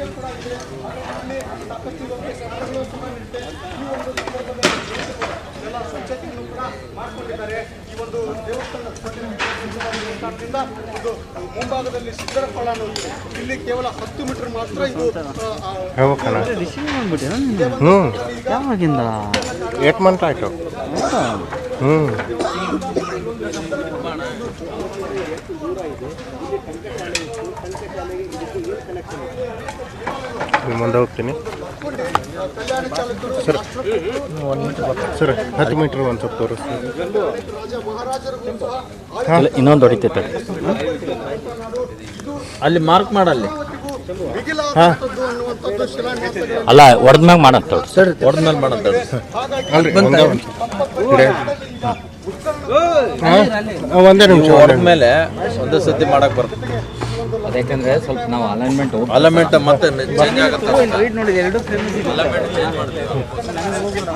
ನಂಬಿಕೆ ಕೂಡ ಇದೆ. ಹಾಗಾಗಿ ಇಲ್ಲಿ ಸಾಕಷ್ಟು ಇವಾಗ ಸರ್ಕಾರಗಳು ಕೂಡ ನಿಂತೆ ಈ ಒಂದು ಸಂದರ್ಭದಲ್ಲಿ ಎಲ್ಲ ಸ್ವಚ್ಛತೆಯನ್ನು ಕೂಡ ಮಾಡ್ಕೊಂಡಿದ್ದಾರೆ. ಈ ಒಂದು ದೇವಸ್ಥಾನದ ಇದು ಮುಂಭಾಗದಲ್ಲಿ ಅನ್ನೋದು ಇಲ್ಲಿ ಕೇವಲ ಹತ್ತು ಮೀಟರ್ ಮಾತ್ರ ಇದು ಯಾವಾಗಿಂದ? ಏಟ್ ಮಂತ್ ಆಯಿತು. ಹ್ಞೂ ಇಲ್ಲಿ ಮುಂದೆ ಹೋಗ್ತೀನಿ. ಸರ್ ಚಾಲಕರು ಒಂದು ಮೀಟರ್ ಸರ್ ಹತ್ತು ಮೀಟ್ರ್ ಒಂದು ಸ್ವಲ್ಪ ತೋರಿಸ್ತೀನಿ ಇನ್ನೊಂದು ಹೊಡಿತೈತೆ ಅಲ್ಲಿ ಮಾರ್ಕ್ ಮಾಡಲ್ಲಿ. ಶಿಲಾನ್ಯಾಸಗಳು ಅಲ್ಲ ಹೊಡೆದ್ಮ್ಯಾಗ ಮಾಡಂತ ಸರಿ ಹೊಡೆದ್ಮೇಲೆ ಮಾಡಂತ ಅಲ್ರಿ ಒಂದೇ ಒಂದು ಇಡೆ. ಹಾಂ ಒಂದೇ ನಿಮಿಷ ಒಂದೇ ನಿಮಿಷ. ಹೊಡೆದ್ಮೇಲೆ ಒಂದೇ ಸತಿ ಮಾಡಕ್ ಬರ್ತದೆ ಅದಕ್ಕೆ ಸ್ವಲ್ಪ ನಾವು ಅಲೈನ್ಮೆಂಟ್ ಅಲಮೆಂಟ್ ಮತ್ತೆ ಚೇಂಜ್ ಆಗುತ್ತೆ ನೋಡಿದ ಎರಡು ಅಲಮೆಂಟ್ ಚೇಂಜ್ ಮಾಡ್ತೀವಿ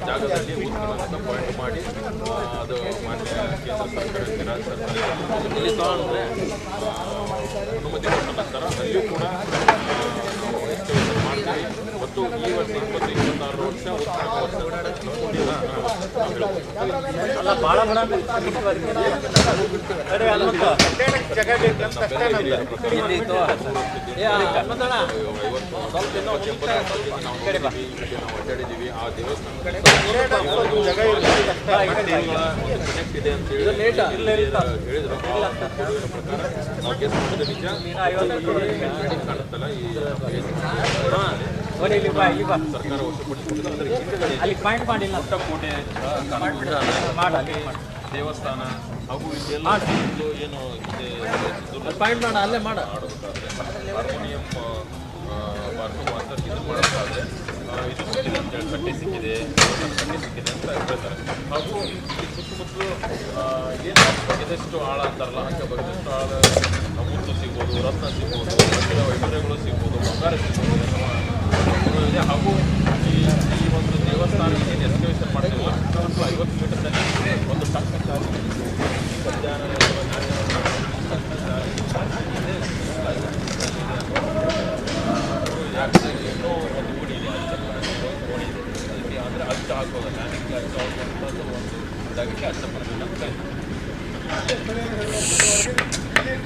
ಜಾಗದಲ್ಲಿ ಉತ್ಖನನ ಪಾಯಿಂಟ್ ಮಾಡಿ ಅದು ಮಾನ್ಯ ಕೇಂದ್ರ ಸರ್ಕಾರ ಸರ್ಕಾರ ಇಲ್ಲಿ ತಗೊಂಡ್ರೆ ಅನುಮತಿ ಕೊಟ್ಟ ನಂತರ ಅಲ್ಲಿಯೂ ಕೂಡ ನಾವು ಅಡ್ಡಾಡಿದ್ದೀವಿ ಆ ಕನೆಕ್ಟ್ ಇದೆ ಅಂತ ಹೇಳಿ ಹೇಳಿದ್ರು ಕಾಣುತ್ತಲ್ಲ ಈ ಸರ್ಕಾರ ವಶಪಡಿಸಿಕೊಂಡು ಅದರ ಹಿಂದ್ಗಡೆ ಕೋಟೆ ದೇವಸ್ಥಾನ ಹಾಗೂ ಇದೆಲ್ಲ ಏನು ಇದೆ ಪಾಯಿಂಟ್ ಮಾಡ ಅಲ್ಲೇ ಮಾಡ. ಹಾರ್ಮೋನಿಯಂ ಬಾರ್ಕು ಮಾತ್ರ ಇದು ಮಾಡೋಕ್ಕಾದ್ರೆ ಆ, ಇದು ಕಟ್ಟಿ ಸಿಕ್ಕಿದೆ ಕಟ್ಟಿ ಸಿಕ್ಕಿದೆ ಅಂತ ಹೇಳ್ತಾರೆ. ಹಾಗೂ ಸುತ್ತಮುತ್ತಲು ಏನು ಬಗೆದಷ್ಟು ಆಳ ಅಂತಾರಲ್ಲ, ಹಾಗೆ ಬಗೆದಷ್ಟು ಆಳ ಮುತ್ತು ಸಿಗ್ಬೋದು, ರತ್ನ ಸಿಗ್ಬೋದು ಮತ್ತಿನ ವೈಡೂರ್ಯಗಳು ಸಿಗ್ಬೋದು, ಬಂಗಾರ ಸಿಗ್ಬೋದು ಹಾಗೂ ಈ ಈ ಒಂದು ದೇವಸ್ಥಾನಕ್ಕೆ ಏನು ಎಸ್ಟಿಮೇಷನ್ ಮಾಡ್ತಿಲ್ಲ ಒಂದು ಐವತ್ತು ಮೀಟರ್ನಲ್ಲಿ ಒಂದು ಟಂಕ ಚಾರ್ಜ್ ಮಧ್ಯಾಹ್ನ ಅಥವಾ ಯಾಕಂದ್ರೆ ಇನ್ನೂ ಒಂದು ಗುಡಿ ಇದೆ ಅಲ್ಲಿ ಸ್ವಲ್ಪ ಕೋಣೆ ಇದೆ ಅದಕ್ಕೆ ಅಂದರೆ ಅಚ್ಚ ಹಾಕೋದು ಮ್ಯಾನಿಗೆ ಅಚ್ಚ ಹಾಕುವಂಥದ್ದು ಅಚ್ಚ ಬರಲಿಲ್ಲ ಅಂತ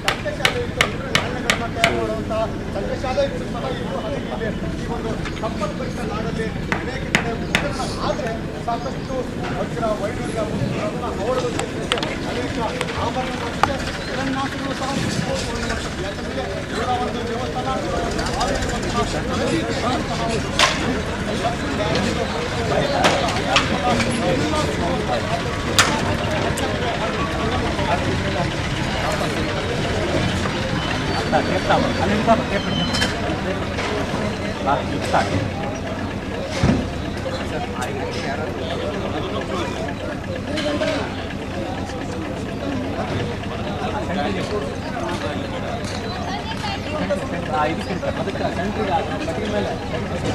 ತಂತ್ರಶಾಲೆ ಇತ್ತು ಅಂದ್ರೆ ನಾಣ್ಯಗಳನ್ನ ತಯಾರು ಮಾಡುವಂತಹ ತಂತ್ರಶಾಲೆ ಇತ್ತು ಸಹ ಇದೆ ಈ ಒಂದು ನಾಡಲ್ಲಿ ಅನೇಕ ಕಡೆ ಮುದ್ರಣ ಆದರೆ ಸಾಕಷ್ಟು ವಜ್ರ ವೈಡೂರ್ಯ ಮುತ್ತು ರತ್ನ ಹವಳಗಳು ಸೇರಿದಂತೆ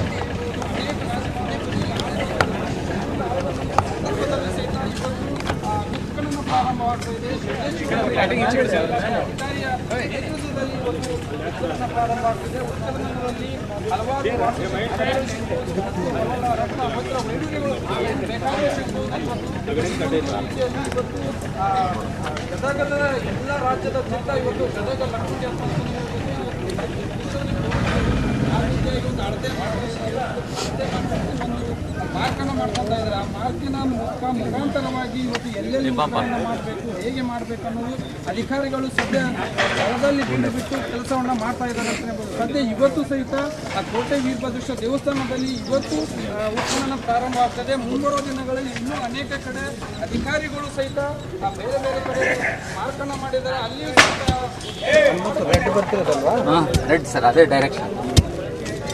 ಅನೇಕ ಗದಗದ ಎಲ್ಲ ರಾಜ್ಯದಾದ್ಯಂತ ಇವತ್ತು ಗದಗ ಲಕ್ಷ್ಮಿ ಮುಖಾಂತರವಾಗಿ ಇವತ್ತು ಎಲ್ಲೆಲ್ಲಿ ಮಾಡಬೇಕು ಹೇಗೆ ಮಾಡಬೇಕು ಅನ್ನೋದು ಅಧಿಕಾರಿಗಳು ಸದ್ಯ ಸ್ಥಳದಲ್ಲಿ ಬಿಟ್ಟು ಬಿಟ್ಟು ಕೆಲಸವನ್ನ ಮಾಡ್ತಾ ಇದ್ದಾರೆ ಅಂತ ಹೇಳ್ಬೋದು ಸದ್ಯ ಇವತ್ತು ಸಹಿತ ಆ ಕೋಟೆ ವೀರಭದ್ರೇಶ್ವರ ದೇವಸ್ಥಾನದಲ್ಲಿ ಇವತ್ತು ಉತ್ಖನನ ಪ್ರಾರಂಭ ಆಗ್ತದೆ ಮುಂಬರುವ ದಿನಗಳಲ್ಲಿ ಇನ್ನೂ ಅನೇಕ ಕಡೆ ಅಧಿಕಾರಿಗಳು ಸಹಿತ ಆ ಬೇರೆ ಬೇರೆ ಕಡೆ ಮಾರ್ಕನ್ನ ಮಾಡಿದ್ದಾರೆ ಅಲ್ಲಿಯೂ ಸಹಿತ ರೆಡ್ ಸರ್ ಅದೇ ಡೈರೆಕ್ಷನ್ ಬೇರೆ ಬೇರೆ ಇಲಾಖೆ ಅಧಿಕಾರಿಗಳಾಗಿರ್ಬೋದು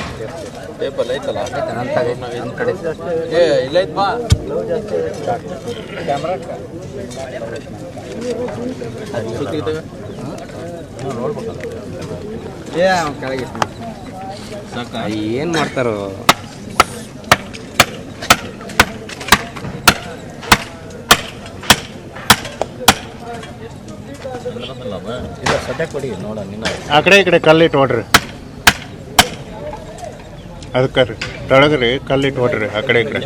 ಪೇಪರ್ ಐತಲ್ಲ? ನನ್ನ ಕಡೆ ಏ ಇಲ್ಲ ಐತ್ ಬಾ. ಏ ಅವ್ನು ಕೆಳಗೆ ಏನು ಮಾಡ್ತಾರೋ? ಆ ಕಡೆ ಈ ಕಡೆ ಕಲ್ಲಿಟ್ಟು ಹೊಡ್ರಿ ಅದಕ್ಕೆ ರೀ ತೆಳಗ್ರಿ ಕಲ್ಲಿಟ್ಟು ಹೊಡ್ರಿ ಆ ಕಡೆ ಈ ಕಡೆ